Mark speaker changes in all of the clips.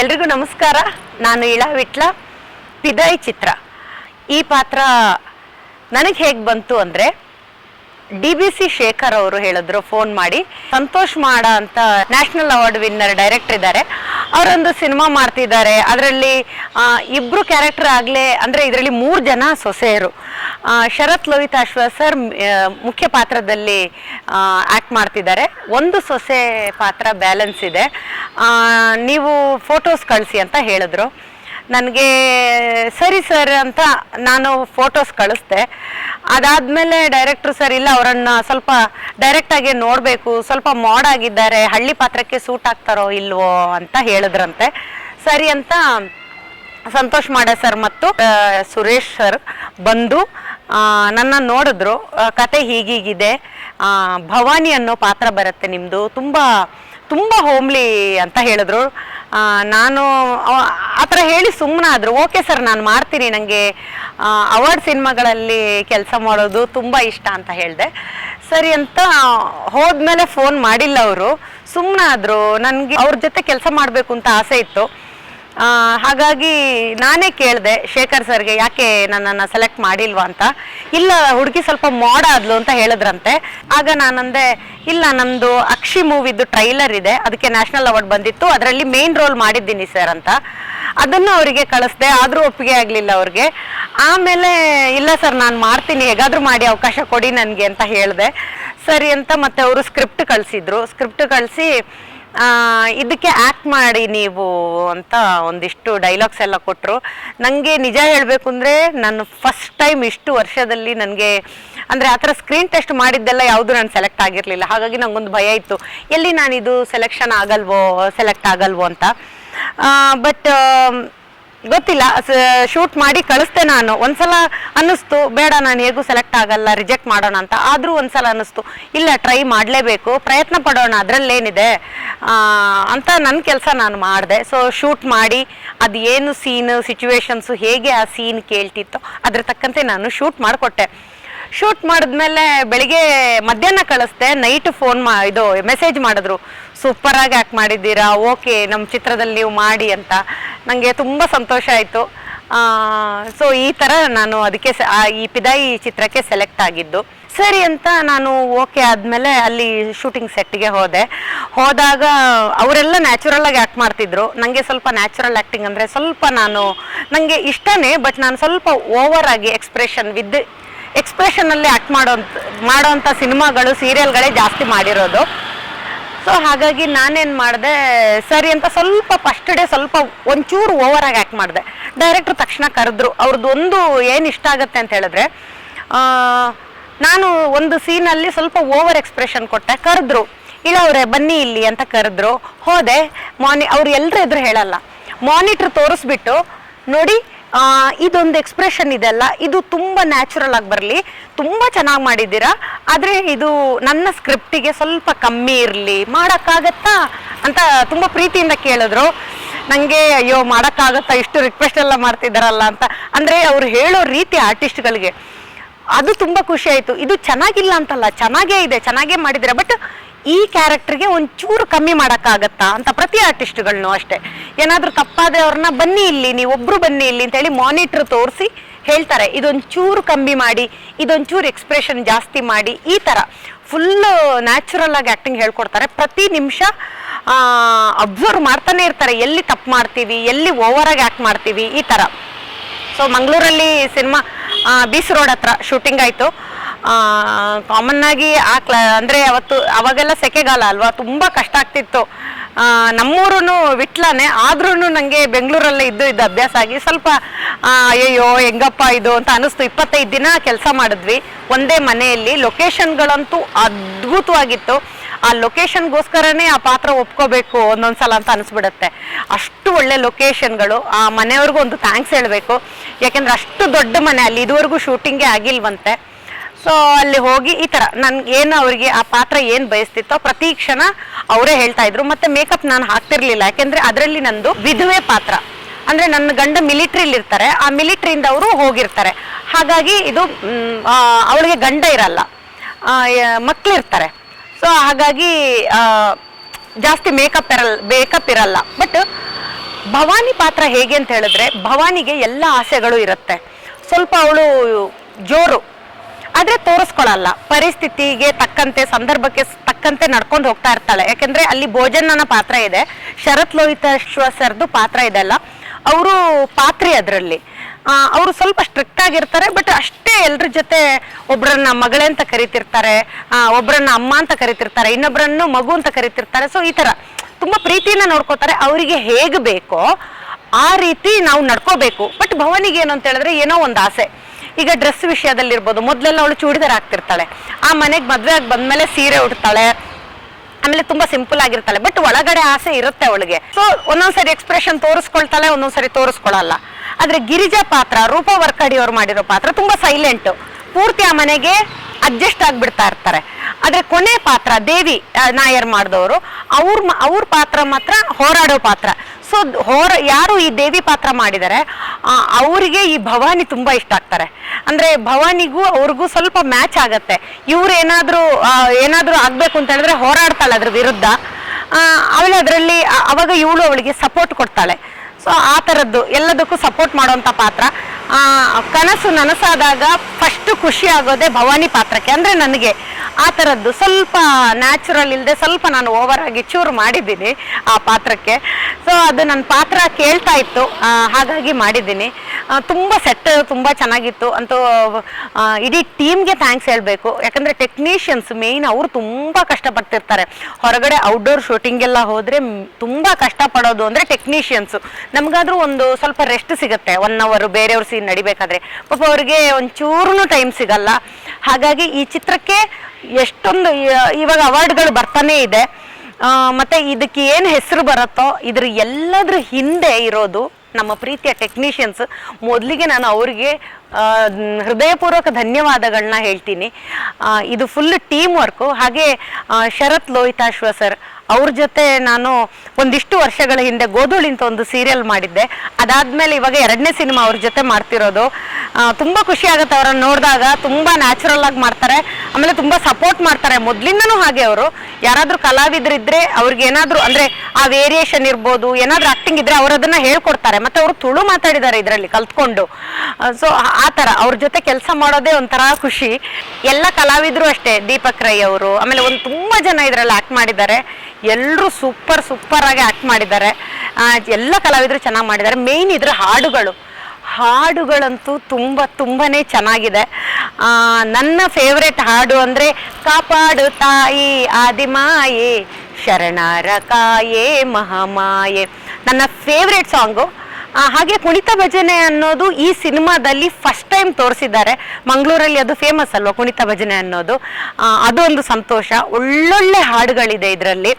Speaker 1: ಎಲ್ರಿಗೂ ನಮಸ್ಕಾರ. ನಾನು ಇಳಾ ವಿಟ್ಲ. ಪಿದಾಯಿ ಚಿತ್ರ. ಈ ಪಾತ್ರ ನನಗೆ ಹೇಗೆ ಬಂತು ಅಂದರೆ, ಡಿ ಬಿ ಸಿ ಶೇಖರ್ ಅವರು ಹೇಳಿದ್ರು, ಫೋನ್ ಮಾಡಿ, ಸಂತೋಷ್ ಮಾಡ ಅಂತ ನ್ಯಾಷನಲ್ ಅವಾರ್ಡ್ ವಿನ್ನರ್ ಡೈರೆಕ್ಟರ್ ಇದ್ದಾರೆ. ಅವರೊಂದು ಸಿನಿಮಾ ಮಾಡ್ತಿದ್ದಾರೆ. ಅದರಲ್ಲಿ ಇಬ್ರು ಕ್ಯಾರೆಕ್ಟರ್ ಆಗಲೇ, ಅಂದರೆ ಇದರಲ್ಲಿ ಮೂರು ಜನ ಸೊಸೆಯರು. ಶರತ್ ಲೋಹಿತ್ ಅಶ್ವ ಸರ್ ಮುಖ್ಯ ಪಾತ್ರದಲ್ಲಿ ಆ್ಯಕ್ಟ್ ಮಾಡ್ತಿದ್ದಾರೆ. ಒಂದು ಸೊಸೆ ಪಾತ್ರ ಬ್ಯಾಲೆನ್ಸ್ ಇದೆ. ನೀವು ಫೋಟೋಸ್ ಕಳಿಸಿ ಅಂತ ಹೇಳಿದ್ರು. ನನಗೆ, ಸರಿ ಸರ್ ಅಂತ ನಾನು ಫೋಟೋಸ್ ಕಳಿಸ್ದೆ. ಅದಾದಮೇಲೆ ಡೈರೆಕ್ಟ್ರು ಸರ್ ಇಲ್ಲ, ಅವರನ್ನು ಸ್ವಲ್ಪ ಡೈರೆಕ್ಟಾಗಿ ನೋಡಬೇಕು, ಸ್ವಲ್ಪ ಮಾಡ್ ಆಗಿದ್ದಾರೆ, ಹಳ್ಳಿ ಪಾತ್ರಕ್ಕೆ ಸೂಟ್ ಆಗ್ತಾರೋ ಇಲ್ವೋ ಅಂತ ಹೇಳಿದ್ರಂತೆ. ಸರಿ ಅಂತ ಸಂತೋಷ್ ಮಾಡ ಸರ್ ಮತ್ತು ಸುರೇಶ್ ಸರ್ ಬಂದು ನನ್ನ ನೋಡಿದ್ರು ಕತೆ ಹೀಗೀಗಿದೆ ಭವಾನಿ ಅನ್ನೋ ಪಾತ್ರ ಬರುತ್ತೆ ನಿಮ್ಮದು ತುಂಬ ತುಂಬ ಹೋಮ್ಲಿ ಅಂತ ಹೇಳಿದ್ರು. ನಾನು ಆ ಥರ ಹೇಳಿ ಸುಮ್ಮನಾದ್ರು ಓಕೆ ಸರ್, ನಾನು ಮಾಡ್ತೀನಿ. ನನಗೆ ಅವಾರ್ಡ್ ಸಿನಿಮಾಗಳಲ್ಲಿ ಕೆಲಸ ಮಾಡೋದು ತುಂಬ ಇಷ್ಟ ಅಂತ ಹೇಳಿದೆ. ಸರಿ ಅಂತ ಹೋದ್ಮೇಲೆ ಫೋನ್ ಮಾಡಿಲ್ಲ ಅವರು. ಸುಮ್ಮನಾದ್ರು ನನಗೆ ಅವ್ರ ಜೊತೆ ಕೆಲಸ ಮಾಡಬೇಕು ಅಂತ ಆಸೆ ಇತ್ತು. ಹಾಗಾಗಿ ನಾನೇ ಕೇಳಿದೆ, ಶೇಖರ್ ಸರ್ಗೆ ಯಾಕೆ ನನ್ನನ್ನು ಸೆಲೆಕ್ಟ್ ಮಾಡಿಲ್ವಾ ಅಂತ. ಇಲ್ಲ, ಹುಡುಗಿ ಸ್ವಲ್ಪ ಮೋಡ ಆದ್ಲು ಅಂತ ಹೇಳಿದ್ರಂತೆ. ಆಗ ನಾನಂದೆ, ಇಲ್ಲ ನಂದು ಅಕ್ಷಿ ಮೂವಿದು ಟ್ರೈಲರ್ ಇದೆ, ಅದಕ್ಕೆ ನ್ಯಾಷನಲ್ ಅವಾರ್ಡ್ ಬಂದಿತ್ತು, ಅದರಲ್ಲಿ ಮೇನ್ ರೋಲ್ ಮಾಡಿದ್ದೀನಿ ಸರ್ ಅಂತ. ಅದನ್ನು ಅವರಿಗೆ ಕಳಿಸ್ದೆ, ಆದರೂ ಒಪ್ಪಿಗೆ ಆಗಲಿಲ್ಲ ಅವ್ರಿಗೆ. ಆಮೇಲೆ, ಇಲ್ಲ ಸರ್ ನಾನು ಮಾಡ್ತೀನಿ, ಹೇಗಾದರೂ ಮಾಡಿ ಅವಕಾಶ ಕೊಡಿ ನನಗೆ ಅಂತ ಹೇಳಿದೆ. ಸರಿ ಅಂತ ಮತ್ತೆ ಅವರು ಸ್ಕ್ರಿಪ್ಟ್ ಕಳಿಸಿದ್ರು. ಸ್ಕ್ರಿಪ್ಟ್ ಕಳಿಸಿ ಇದಕ್ಕೆ ಆ್ಯಕ್ಟ್ ಮಾಡಿ ನೀವು ಅಂತ ಒಂದಿಷ್ಟು ಡೈಲಾಗ್ಸ್ ಎಲ್ಲ ಕೊಟ್ಟರು ನನಗೆ ನಿಜ ಹೇಳಬೇಕು ಅಂದರೆ ನಾನು ಫಸ್ಟ್ ಟೈಮ್ ಇಷ್ಟು ವರ್ಷದಲ್ಲಿ ನನಗೆ, ಅಂದರೆ ಆ ಥರ ಸ್ಕ್ರೀನ್ ಟೆಸ್ಟ್ ಮಾಡಿದ್ದೆಲ್ಲ ಯಾವುದು ನಾನು ಸೆಲೆಕ್ಟ್ ಆಗಿರಲಿಲ್ಲ. ಹಾಗಾಗಿ ನನಗೊಂದು ಭಯ ಇತ್ತು. ಎಲ್ಲಿ ನಾನಿದು ಸೆಲೆಕ್ಷನ್ ಆಗಲ್ವೋ ಸೆಲೆಕ್ಟ್ ಆಗಲ್ವೋ ಅಂತ. ಬಟ್ ಗೊತ್ತಿಲ್ಲ ಶೂಟ್ ಮಾಡಿ ಕಳಿಸ್ದೆ ನಾನು. ಒಂದ್ಸಲ ಅನ್ನಿಸ್ತು, ಬೇಡ, ನಾನು ಹೇಗೂ ಸೆಲೆಕ್ಟ್ ಆಗಲ್ಲ ರಿಜೆಕ್ಟ್ ಮಾಡೋಣ ಅಂತ. ಆದರೂ ಒಂದ್ಸಲ ಅನ್ನಿಸ್ತು. ಇಲ್ಲ ಟ್ರೈ ಮಾಡಲೇಬೇಕು, ಪ್ರಯತ್ನ ಪಡೋಣ, ಅದರಲ್ಲೇನಿದೆ. ಅಂತ ನನ್ನ ಕೆಲಸ ನಾನು ಮಾಡಿದೆ. ಸೊ ಶೂಟ್ ಮಾಡಿ, ಅದು ಏನು ಸೀನ್ ಸಿಚುವೇಶನ್ಸು ಹೇಗೆ ಆ ಸೀನ್ ಕೇಳ್ತಿತ್ತೋ, ಅದ್ರ ತಕ್ಕಂತೆ ನಾನು ಶೂಟ್ ಮಾಡಿಕೊಟ್ಟೆ. ಶೂಟ್ ಮಾಡಿದ್ಮೇಲೆ ಬೆಳಿಗ್ಗೆ ಮಧ್ಯಾಹ್ನ ಕಳಿಸ್ದೆ ನೈಟ್ ಫೋನ್ ಮಾ, ಇದು ಮೆಸೇಜ್ ಮಾಡಿದ್ರು. ಸೂಪರಾಗಿ ಆಕ್ಟ್ ಮಾಡಿದ್ದೀರಾ? ಓಕೆ ನಮ್ಮ ಚಿತ್ರದಲ್ಲಿ ನೀವು ಮಾಡಿ ಅಂತ. ನನಗೆ ತುಂಬ ಸಂತೋಷ ಆಯಿತು. ಸೊ ಈ ಥರ ನಾನು ಅದಕ್ಕೆ ಈ ಪಿದಾಯಿ ಚಿತ್ರಕ್ಕೆ ಸೆಲೆಕ್ಟ್ ಆಗಿದ್ದು. ಸರಿ ಅಂತ ನಾನು ಓಕೆ ಆದಮೇಲೆ ಅಲ್ಲಿ ಶೂಟಿಂಗ್ ಸೆಟ್ಗೆ ಹೋದೆ. ಹೋದಾಗ ಅವರೆಲ್ಲ ನ್ಯಾಚುರಲ್ ಆಗಿ ಆ್ಯಕ್ಟ್ ಮಾಡ್ತಿದ್ರು. ನನಗೆ ಸ್ವಲ್ಪ ನ್ಯಾಚುರಲ್ ಆ್ಯಕ್ಟಿಂಗ್ ಅಂದರೆ ಸ್ವಲ್ಪ ನಾನು ನನಗೆ ಇಷ್ಟನೇ ಬಟ್ ನಾನು ಸ್ವಲ್ಪ ಓವರ್ ಆಗಿ ಎಕ್ಸ್ಪ್ರೆಷನ್ ವಿದ್ ಎಕ್ಸ್ಪ್ರೆಷನಲ್ಲಿ ಆ್ಯಕ್ಟ್ ಮಾಡೋಂಥ ಮಾಡೋಂತ ಸಿನಿಮಾಗಳು ಸೀರಿಯಲ್ಗಳೇ ಜಾಸ್ತಿ ಮಾಡಿರೋದು. ಸೊ ಹಾಗಾಗಿ ನಾನೇನು ಮಾಡಿದೆ, ಸರಿ ಅಂತ ಸ್ವಲ್ಪ ಫಸ್ಟ್ ಡೇ ಸ್ವಲ್ಪ ಒಂಚೂರು ಓವರ್ ಆಗಿ ಆ್ಯಕ್ಟ್ ಮಾಡಿದೆ. ಡೈರೆಕ್ಟ್ರು ತಕ್ಷಣ ಕರೆದ್ರು. ಅವ್ರದ್ದು ಒಂದು ಏನು ಇಷ್ಟ ಆಗುತ್ತೆ ಅಂತ ಹೇಳಿದ್ರೆ ನಾನು ಒಂದು ಸೀನಲ್ಲಿ ಸ್ವಲ್ಪ ಓವರ್ ಎಕ್ಸ್ಪ್ರೆಷನ್ ಕೊಟ್ಟೆ, ಕರೆದ್ರು. ಇಲ್ಲ ಅವರೇ, ಬನ್ನಿ ಇಲ್ಲಿ ಅಂತ ಕರೆದ್ರು. ಹೋದೆ, ಮಾನಿ, ಅವ್ರು ಎಲ್ಲರೂ ಎದುರು ಹೇಳಲ್ಲ. ಮಾನಿಟ್ರ್ ತೋರಿಸ್ಬಿಟ್ಟು, ನೋಡಿ ಇದೊಂದು ಎಕ್ಸ್ಪ್ರೆಷನ್ ಇದೆಲ್ಲ ಇದು ತುಂಬ ನ್ಯಾಚುರಲ್ ಆಗಿ ಬರಲಿ. ತುಂಬ ಚೆನ್ನಾಗಿ ಮಾಡಿದ್ದೀರಾ? ಆದರೆ ಇದು ನನ್ನ ಸ್ಕ್ರಿಪ್ಟಿಗೆ ಸ್ವಲ್ಪ ಕಮ್ಮಿ ಇರಲಿ. ಮಾಡೋಕ್ಕಾಗತ್ತಾ? ಅಂತ ತುಂಬ ಪ್ರೀತಿಯಿಂದ ಕೇಳಿದ್ರು. ನನಗೆ ಅಯ್ಯೋ, ಮಾಡೋಕ್ಕಾಗತ್ತಾ? ಇಷ್ಟು ರಿಕ್ವೆಸ್ಟ್ ಎಲ್ಲ ಮಾಡ್ತಿದ್ದಾರಲ್ಲ ಅಂತ. ಅಂದರೆ ಅವ್ರು ಹೇಳೋ ರೀತಿ ಆರ್ಟಿಸ್ಟ್ಗಳಿಗೆ ಅದು ತುಂಬ ಖುಷಿ ಆಯ್ತು. ಇದು ಚೆನ್ನಾಗಿಲ್ಲ ಅಂತಲ್ಲ, ಚೆನ್ನಾಗೇ ಇದೆ, ಚೆನ್ನಾಗೇ ಮಾಡಿದ್ರೆ ಬಟ್ ಈ ಕ್ಯಾರೆಕ್ಟರ್ಗೆ ಒಂಚೂರು ಕಮ್ಮಿ ಮಾಡೋಕ್ಕಾಗತ್ತಾ ಅಂತ ಪ್ರತಿ ಆರ್ಟಿಸ್ಟ್ಗಳನ್ನು ಅಷ್ಟೇ. ಏನಾದರೂ ತಪ್ಪಾದ್ರೆ ಅವ್ರನ್ನ ಬನ್ನಿ ಇಲ್ಲಿ, ನೀವೊಬ್ರು ಬನ್ನಿ ಇಲ್ಲಿ ಅಂತೇಳಿ ಮಾನಿಟ್ರ್ ತೋರಿಸಿ ಹೇಳ್ತಾರೆ. ಇದೊಂಚೂರು ಕಮ್ಮಿ ಮಾಡಿ, ಇದೊಂಚೂರು ಎಕ್ಸ್ಪ್ರೆಷನ್ ಜಾಸ್ತಿ ಮಾಡಿ, ಈ ಥರ ಫುಲ್ಲು ನ್ಯಾಚುರಲ್ ಆಗಿ ಆ್ಯಕ್ಟಿಂಗ್ ಹೇಳ್ಕೊಡ್ತಾರೆ. ಪ್ರತಿ ನಿಮಿಷ ಅಬ್ಸರ್ವ್ ಮಾಡ್ತಾನೆ ಇರ್ತಾರೆ. ಎಲ್ಲಿ ತಪ್ಪು ಮಾಡ್ತೀವಿ, ಎಲ್ಲಿ ಓವರಾಗಿ ಆ್ಯಕ್ಟ್ ಮಾಡ್ತೀವಿ, ಈ ಥರ ಸೊ ಮಂಗಳೂರಲ್ಲಿ ಸಿನಿಮಾ ಬೀಸ್ ರೋಡ್ ಹತ್ರ ಶೂಟಿಂಗ್ ಆಯಿತು. ಕಾಮನ್ ಆಗಿ ಆ ಕ್ಲ ಅಂದರೆ ಅವತ್ತು, ಅವಾಗೆಲ್ಲ ಸೆಕೆಗಾಲ ಅಲ್ವಾ? ತುಂಬ ಕಷ್ಟ ಆಗ್ತಿತ್ತು. ನಮ್ಮೂರು ವಿಟ್ಲಾನೆ ಆದ್ರೂ ನನಗೆ ಬೆಂಗಳೂರಲ್ಲೇ ಇದ್ದು ಇದ್ದ ಅಭ್ಯಾಸ ಆಗಿ ಸ್ವಲ್ಪ ಅಯ್ಯೋ ಹೆಂಗಪ್ಪ ಇದು ಅಂತ ಅನಿಸ್ತು. ಇಪ್ಪತ್ತೈದು ದಿನ ಕೆಲಸ ಮಾಡಿದ್ವಿ. ಒಂದೇ ಮನೆಯಲ್ಲಿ ಲೊಕೇಶನ್ಗಳಂತೂ ಅದ್ಭುತವಾಗಿತ್ತು. ಆ ಲೊಕೇಶನ್ಗೋಸ್ಕರನೇ ಆ ಪಾತ್ರ ಒಪ್ಕೋಬೇಕು ಒಂದೊಂದ್ಸಲ ಅಂತ ಅನಿಸ್ಬಿಡುತ್ತೆ. ಅಷ್ಟು ಒಳ್ಳೆ ಲೊಕೇಶನ್ಗಳು ಆ ಮನೆಯವ್ರಿಗೂ ಒಂದು ಥ್ಯಾಂಕ್ಸ್ ಹೇಳಬೇಕು. ಯಾಕೆಂದ್ರೆ ಅಷ್ಟು ದೊಡ್ಡ ಮನೆ, ಅಲ್ಲಿ ಇದುವರೆಗೂ ಶೂಟಿಂಗೇ ಆಗಿಲ್ವಂತೆ. ಸೊ ಅಲ್ಲಿ ಹೋಗಿ ಈ ಥರ ನನ್ಗೆ ಏನು ಅವರಿಗೆ ಆ ಪಾತ್ರ ಏನು ಬಯಸ್ತಿತ್ತೋ ಪ್ರತಿ ಕ್ಷಣ ಅವರೇ ಹೇಳ್ತಾ ಇದ್ರು. ಮತ್ತೆ ಮೇಕಪ್ ನಾನು ಹಾಕ್ತಿರ್ಲಿಲ್ಲ. ಯಾಕೆಂದ್ರೆ ಅದರಲ್ಲಿ ನಂದು ವಿಧವೆ ಪಾತ್ರ. ಅಂದ್ರೆ ನನ್ನ ಗಂಡ ಮಿಲಿಟ್ರಿಲಿ ಇರ್ತಾರೆ ಆ ಮಿಲಿಟ್ರಿಯಿಂದ ಅವರು ಹೋಗಿರ್ತಾರೆ. ಹಾಗಾಗಿ ಇದು ಅವಳಿಗೆ ಗಂಡ ಇರಲ್ಲ. ಮಕ್ಕಳು ಇರ್ತಾರೆ ಸೊ ಹಾಗಾಗಿ ಜಾಸ್ತಿ ಮೇಕಪ್ ಇರಲ್ಲ ಮೇಕಪ್ ಇರಲ್ಲ. ಬಟ್ ಭವಾನಿ ಪಾತ್ರ ಹೇಗೆ ಅಂತ ಹೇಳಿದ್ರೆ, ಭವಾನಿಗೆ ಎಲ್ಲ ಆಸೆಗಳು ಇರುತ್ತೆ. ಸ್ವಲ್ಪ ಅವಳು ಜೋರು. ಆದ್ರೆ ತೋರಿಸ್ಕೊಳಲ್ಲ. ಪರಿಸ್ಥಿತಿಗೆ ತಕ್ಕಂತೆ, ಸಂದರ್ಭಕ್ಕೆ ತಕ್ಕಂತೆ ನಡ್ಕೊಂಡು ಹೋಗ್ತಾ ಇರ್ತಾಳೆ. ಯಾಕಂದ್ರೆ ಅಲ್ಲಿ ಭೋಜನನ ಪಾತ್ರ ಇದೆ. ಶರತ್ ಲೋಹಿತಾಶ್ವ ಸರ್ದು ಪಾತ್ರ ಇದೆ ಅಲ್ಲ. ಅವರು ಪಾತ್ರಿ ಅದರಲ್ಲಿ. ಅವರು ಸ್ವಲ್ಪ ಸ್ಟ್ರಿಕ್ಟ್ ಆಗಿರ್ತಾರೆ ಬಟ್ ಅಷ್ಟೇ ಎಲ್ರ ಜೊತೆ ಒಬ್ಬರನ್ನ ಮಗಳೇ ಅಂತ ಕರಿತಿರ್ತಾರೆ ಒಬ್ಬರನ್ನ ಅಮ್ಮ ಅಂತ ಕರಿತಿರ್ತಾರೆ ಇನ್ನೊಬ್ಬರನ್ನು ಮಗು ಅಂತ ಕರಿತಿರ್ತಾರೆ. ಸೊ ಈ ತರ ತುಂಬಾ ಪ್ರೀತಿಯಿಂದ ನೋಡ್ಕೋತಾರೆ, ಅವರಿಗೆ ಹೇಗೆ ಬೇಕೋ ಆ ರೀತಿ ನಾವು ನಡ್ಕೋಬೇಕು. ಬಟ್ ಭವನಿಗೆ ಏನು ಅಂತ ಹೇಳಿದ್ರೆ ಏನೋ ಒಂದು ಆಸೆ. ಈಗ ಡ್ರೆಸ್ ವಿಷಯದಲ್ಲಿರ್ಬೋದು, ಮೊದಲೆಲ್ಲ ಅವಳು ಚೂಡಿದಾರ್ ಹಾಕ್ತಿರ್ತಾಳೆ. ಆ ಮನೆಗೆ ಮದ್ವೆ ಆಗಿ ಬಂದ್ಮೇಲೆ ಸೀರೆ ಉಡ್ತಾಳೆ ಆಮೇಲೆ ತುಂಬಾ ಸಿಂಪಲ್ ಆಗಿರ್ತಾಳೆ ಬಟ್ ಒಳಗಡೆ ಆಸೆ ಇರುತ್ತೆ ಅವಳಿಗೆ. ಸೊ ಒಂದೊಂದ್ಸರಿ ಎಕ್ಸ್ಪ್ರೆಷನ್ ತೋರಿಸ್ಕೊಳ್ತಾಳೆ, ಒಂದೊಂದ್ಸರಿ ತೋರಿಸ್ಕೊಳಲ್ಲ. ಆದ್ರೆ ಗಿರಿಜಾ ಪಾತ್ರ, ರೂಪ ವರ್ಕಡಿ ಅವ್ರು ಮಾಡಿರೋ ಪಾತ್ರ ತುಂಬಾ ಸೈಲೆಂಟ್ ಪೂರ್ತಿ ಆ ಮನೆಗೆ ಅಡ್ಜಸ್ಟ್ ಆಗಿಬಿಡ್ತಾ ಇರ್ತಾರೆ. ಆದ್ರೆ ಕೊನೆ ಪಾತ್ರ, ದೇವಿ ನಾಯರ್ ಮಾಡಿದವರು, ಅವ್ರ ಅವ್ರ ಪಾತ್ರ ಮಾತ್ರ ಹೋರಾಡೋ ಪಾತ್ರ. ಸೊ ಹೋರ, ಯಾರು ಈ ದೇವಿ ಪಾತ್ರ ಮಾಡಿದರೆ ಅವರಿಗೆ ಈ ಭವಾನಿ ತುಂಬ ಇಷ್ಟ ಆಗ್ತಾರೆ. ಅಂದ್ರೆ ಭವಾನಿಗೂ ಅವ್ರಿಗೂ ಸ್ವಲ್ಪ ಮ್ಯಾಚ್ ಆಗತ್ತೆ. ಇವ್ರು ಏನಾದರೂ ಏನಾದರೂ ಆಗಬೇಕು ಆಗ್ಬೇಕು ಅಂತ ಹೇಳಿದ್ರೆ ಹೋರಾಡ್ತಾಳೆ ಅದ್ರ ವಿರುದ್ಧ. ಅವಳು ಅದರಲ್ಲಿ ಅವಾಗ ಇವಳು ಅವಳಿಗೆ ಸಪೋರ್ಟ್ ಕೊಡ್ತಾಳೆ. ಸೊ ಆ ಥರದ್ದು ಎಲ್ಲದಕ್ಕೂ ಸಪೋರ್ಟ್ ಮಾಡುವಂಥ ಪಾತ್ರ. ಕನಸು ನನಸಾದಾಗ ಫಸ್ಟ್ ಖುಷಿ ಆಗೋದೇ ಭವಾನಿ ಪಾತ್ರಕ್ಕೆ ಅಂದ್ರೆ ನನಗೆ ಆ ಥರದ್ದು ಸ್ವಲ್ಪ ನ್ಯಾಚುರಲ್ ಇಲ್ಲದೆ ಸ್ವಲ್ಪ ನಾನು ಓವರ್ ಆಗಿ ಚೂರು ಮಾಡಿದ್ದೀನಿ ಆ ಪಾತ್ರಕ್ಕೆ. ಸೊ ಅದು ನನ್ನ ಪಾತ್ರ ಕೇಳ್ತಾ ಇತ್ತು. ಹಾಗಾಗಿ ಮಾಡಿದ್ದೀನಿ. ತುಂಬ ಸೆಟ್ ತುಂಬ ಚೆನ್ನಾಗಿತ್ತು. ಅಂತೂ ಇಡೀ ಟೀಮ್ಗೆ ಥ್ಯಾಂಕ್ಸ್ ಹೇಳಬೇಕು. ಯಾಕಂದರೆ ಟೆಕ್ನಿಷಿಯನ್ಸ್ ಮೇಯ್ನ್ ಅವರು ತುಂಬ ಕಷ್ಟಪಡ್ತಿರ್ತಾರೆ. ಹೊರಗಡೆ ಔಟ್ಡೋರ್ ಶೂಟಿಂಗೆಲ್ಲ ಹೋದರೆ ತುಂಬ ಕಷ್ಟಪಡೋದು ಅಂದರೆ ಟೆಕ್ನಿಷಿಯನ್ಸು ನಮಗಾದರೂ ಒಂದು ಸ್ವಲ್ಪ ರೆಸ್ಟ್ ಸಿಗುತ್ತೆ. ಒನ್ ಅವರು ಬೇರೆಯವ್ರ ಸೀನ್ ನಡಿಬೇಕಾದ್ರೆ. ಪಾಪ ಅವ್ರಿಗೆ ಒಂಚೂರು ಟೈಮ್ ಸಿಗಲ್ಲ. ಹಾಗಾಗಿ ಈ ಚಿತ್ರಕ್ಕೆ ಎಷ್ಟೊಂದು ಇವಾಗ ಅವಾರ್ಡ್ಗಳು ಬರ್ತಾನೇ ಇದೆ. ಮತ್ತೆ ಇದಕ್ಕೆ ಏನು ಹೆಸರು ಬರುತ್ತೋ, ಇದ್ರ ಎಲ್ಲದ್ರ ಹಿಂದೆ ಇರೋದು ನಮ್ಮ ಪ್ರೀತಿಯ ಟೆಕ್ನಿಷಿಯನ್ಸ್ ಮೊದಲಿಗೆ ನಾನು ಅವರಿಗೆ ಹೃದಯಪೂರ್ವಕ ಧನ್ಯವಾದಗಳನ್ನ ಹೇಳ್ತೀನಿ. ಇದು ಫುಲ್ ಟೀಮ್ ವರ್ಕು ಹಾಗೆ ಶರತ್ ಲೋಹಿತಾಶ್ವ ಸರ್ ಅವ್ರ ಜೊತೆ ನಾನು ಒಂದಿಷ್ಟು ವರ್ಷಗಳ ಹಿಂದೆ ಗೋಧೂಳಿ ಅಂತ ಒಂದು ಸೀರಿಯಲ್ ಮಾಡಿದ್ದೆ. ಅದಾದ್ಮೇಲೆ ಇವಾಗ ಎರಡನೇ ಸಿನಿಮಾ ಅವ್ರ ಜೊತೆ ಮಾಡ್ತಿರೋದು. ತುಂಬ ಖುಷಿ ಆಗುತ್ತೆ ಅವರನ್ನ ನೋಡಿದಾಗ. ತುಂಬಾ ನ್ಯಾಚುರಲ್ ಆಗಿ ಮಾಡ್ತಾರೆ. ಆಮೇಲೆ ತುಂಬಾ ಸಪೋರ್ಟ್ ಮಾಡ್ತಾರೆ. ಮೊದ್ಲಿಂದನೂ ಹಾಗೆ ಅವರು. ಯಾರಾದರೂ ಕಲಾವಿದರಿದ್ರೆ ಅವ್ರಿಗೆ ಏನಾದರೂ ಅಂದ್ರೆ ಆ ವೇರಿಯೇಷನ್ ಇರ್ಬೋದು, ಏನಾದರೂ ಆಕ್ಟಿಂಗ್ ಇದ್ದರೆ ಅವ್ರು ಅದನ್ನ ಹೇಳ್ಕೊಡ್ತಾರೆ. ಮತ್ತೆ ಅವರು ತುಳು ಮಾತಾಡಿದ್ದಾರೆ ಇದರಲ್ಲಿ ಕಲ್ತ್ಕೊಂಡು. ಸೊ ಆ ಥರ ಅವ್ರ ಜೊತೆ ಕೆಲಸ ಮಾಡೋದೇ ಒಂಥರ ಖುಷಿ. ಎಲ್ಲ ಕಲಾವಿದರು ಅಷ್ಟೇ, ದೀಪಕ್ ರೈ ಅವರು. ಆಮೇಲೆ ಒಂದು ತುಂಬಾ ಜನ ಇದರಲ್ಲಿ ಆಕ್ಟ್ ಮಾಡಿದ್ದಾರೆ. ಎಲ್ಲರೂ ಸೂಪರ್ ಸೂಪರ್ ಆಗಿ ಆಕ್ಟ್ ಮಾಡಿದ್ದಾರೆ. ಎಲ್ಲ ಕಲಾವಿದರು ಚೆನ್ನಾಗಿ ಮಾಡಿದ್ದಾರೆ. ಮೇಯ್ನ್ ಇದ್ರ ಹಾಡುಗಳು. ಹಾಡುಗಳಂತೂ ತುಂಬ ತುಂಬಾ ಚೆನ್ನಾಗಿದೆ. ನನ್ನ ಫೇವ್ರೆಟ್ ಹಾಡು ಅಂದರೆ, ಕಾಪಾಡು ತಾಯಿ ಆದಿಮಾಯೆ, ಶರಣರ ಕಾಯೇ ಮಹಾಮಾಯೆ. ನನ್ನ ಫೇವ್ರೆಟ್ ಸಾಂಗು ಹಾಗೆ ಕುಣಿತ ಭಜನೆ ಅನ್ನೋದು ಈ ಸಿನಿಮಾದಲ್ಲಿ ಫಸ್ಟ್ ಟೈಮ್ ತೋರಿಸಿದ್ದಾರೆ. ಮಂಗಳೂರಲ್ಲಿ ಅದು ಫೇಮಸ್ ಅಲ್ವಾ ಕುಣಿತ ಭಜನೆ ಅನ್ನೋದು? ಅದೊಂದು ಸಂತೋಷ. ಒಳ್ಳೊಳ್ಳೆ ಹಾಡುಗಳಿದೆ ಇದರಲ್ಲಿ.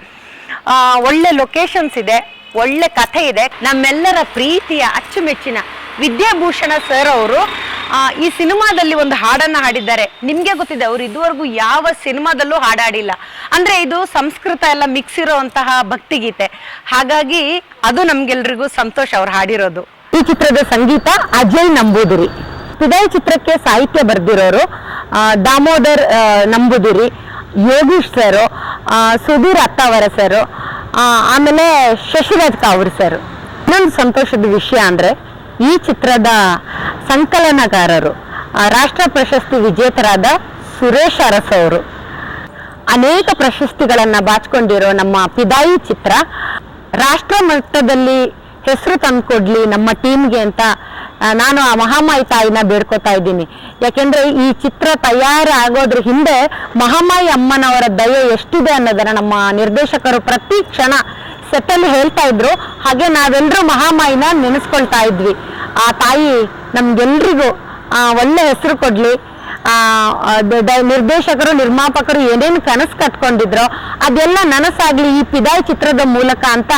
Speaker 1: ಒಳ್ಳೆ ಲೊಕೇಶನ್ಸ್ ಇದೆ, ಒಳ್ಳೆ ಕಥೆ ಇದೆ. ನಮ್ಮೆಲ್ಲರ ಪ್ರೀತಿಯ ಅಚ್ಚುಮೆಚ್ಚಿನ ವಿದ್ಯಾಭೂಷಣ ಸರ್ ಅವರು ಈ ಸಿನಿಮಾದಲ್ಲಿ ಒಂದು ಹಾಡನ್ನ ಹಾಡಿದ್ದಾರೆ. ನಿಮ್ಗೆ ಗೊತ್ತಿದೆ, ಅವರು ಇದುವರೆಗೂ ಯಾವ ಸಿನಿಮಾದಲ್ಲೂ ಹಾಡಾಡಿಲ್ಲ. ಅಂದ್ರೆ ಇದು ಸಂಸ್ಕೃತ ಎಲ್ಲ ಮಿಕ್ಸ್ ಇರುವಂತಹ ಭಕ್ತಿಗೀತೆ. ಹಾಗಾಗಿ ಅದು ನಮ್ಗೆಲ್ರಿಗೂ ಸಂತೋಷ ಅವ್ರು ಹಾಡಿರೋದು. ಈ ಚಿತ್ರದ ಸಂಗೀತ ಅಜಯ್ ನಂಬೂದಿರಿ. ಹೃದಯ ಚಿತ್ರಕ್ಕೆ ಸಾಹಿತ್ಯ ಬರೆದಿರೋರು ದಾಮೋದರ್ ನಂಬುದಿರಿ, ಯೋಗೀಶ್ ಸರ್ ಸುಧೀರ್ ಅತ್ತಾವರ ಸರ್ ಆಮೇಲೆ ಶಶಿರಾಜ್ ಕಾವೂರ್ ಸರ್. ಇನ್ನೊಂದು ಸಂತೋಷದ ವಿಷಯ ಅಂದ್ರೆ ಈ ಚಿತ್ರದ ಸಂಕಲನಕಾರರು ರಾಷ್ಟ್ರ ಪ್ರಶಸ್ತಿ ವಿಜೇತರಾದ ಸುರೇಶ್ ಅರಸ್ ಅವರು ಅನೇಕ ಪ್ರಶಸ್ತಿಗಳನ್ನು ಬಾಚಿಕೊಂಡಿರೋ ನಮ್ಮ ಪಿದಾಯಿ ಚಿತ್ರ, ರಾಷ್ಟ್ರ ಮಟ್ಟದಲ್ಲಿ ಹೆಸರು ತಂದುಕೊಡ್ಲಿ ನಮ್ಮ ಟೀಮ್ಗೆ ಅಂತ ನಾನು ಆ ಮಹಾಮಾಯಿ ತಾಯಿನ ಬೇಡ್ಕೋತಾ ಇದ್ದೀನಿ. ಯಾಕೆಂದ್ರೆ ಈ ಚಿತ್ರ ತಯಾರಾಗೋದ್ರ ಹಿಂದೆ ಮಹಾಮಾಯಿ ಅಮ್ಮನವರ ದಯೆ ಎಷ್ಟಿದೆ ಅನ್ನೋದನ್ನ ನಮ್ಮ ನಿರ್ದೇಶಕರು ಪ್ರತಿ ಕ್ಷಣ ಸೆಟ್ಟಲ್ಲಿ ಹೇಳ್ತಾ ಇದ್ರು. ಹಾಗೆ ನಾವೆಲ್ಲರೂ ಮಹಾಮಾಯಿನ ನೆನೆಸ್ಕೊಳ್ತಾ ಇದ್ವಿ. ಆ ತಾಯಿ ನಮ್ಗೆಲ್ರಿಗೂ ಒಳ್ಳೆ ಹೆಸರು ಕೊಡ್ಲಿ. ಆ, ನಿರ್ದೇಶಕರು ನಿರ್ಮಾಪಕರು ಏನೇನು ಕನಸು ಕಟ್ಕೊಂಡಿದ್ರೋ ಅದೆಲ್ಲ ನನಸಾಗ್ಲಿ ಈ ಪಿದಾಯ್ ಚಿತ್ರದ ಮೂಲಕ ಅಂತ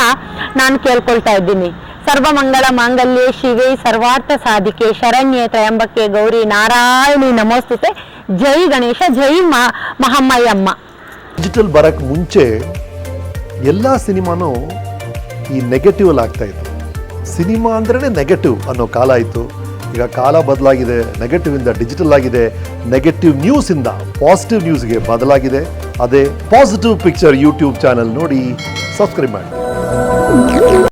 Speaker 1: ನಾನು ಕೇಳ್ಕೊಳ್ತಾ ಇದ್ದೀನಿ. ಸರ್ವಮಂಗಳ ಮಾಂಗಲ್ಯ ಶಿವೆ ಸರ್ವಾರ್ಥ ಸಾಧಿಕೆ ಶರಣ್ಯೆ ತ್ರಯಂಬಕೆ ಗೌರಿ ನಾರಾಯಣಿ ನಮೋಸ್ತುತೆ. ಜೈ ಗಣೇಶ ಜೈ ಮಹಮ್ಮಯ್ಯಮ್ಮ
Speaker 2: ಡಿಜಿಟಲ್ ಬರಕ್ ಮುಂಚೆ ಎಲ್ಲ ಸಿನಿಮಾನೂ ಈ ನೆಗೆಟಿವ್ ಆಗ್ತಾ ಇತ್ತು. ಸಿನಿಮಾ ಅಂದ್ರೇ ನೆಗೆಟಿವ್ ಅನ್ನೋ ಕಾಲ ಇತ್ತು. ಈಗ ಕಾಲ ಬದಲಾಗಿದೆ ನೆಗೆಟಿವಿಂದ ಡಿಜಿಟಲ್ ಆಗಿದೆ ನೆಗೆಟಿವ್ ನ್ಯೂಸಿಂದ ಪಾಸಿಟಿವ್ ನ್ಯೂಸ್ಗೆ ಬದಲಾಗಿದೆ. ಅದೇ ಪಾಸಿಟಿವ್ ಪಿಕ್ಚರ್ ಯೂಟ್ಯೂಬ್ ಚಾನಲ್ ನೋಡಿ ಸಬ್ಸ್ಕ್ರೈಬ್ ಮಾಡಿ.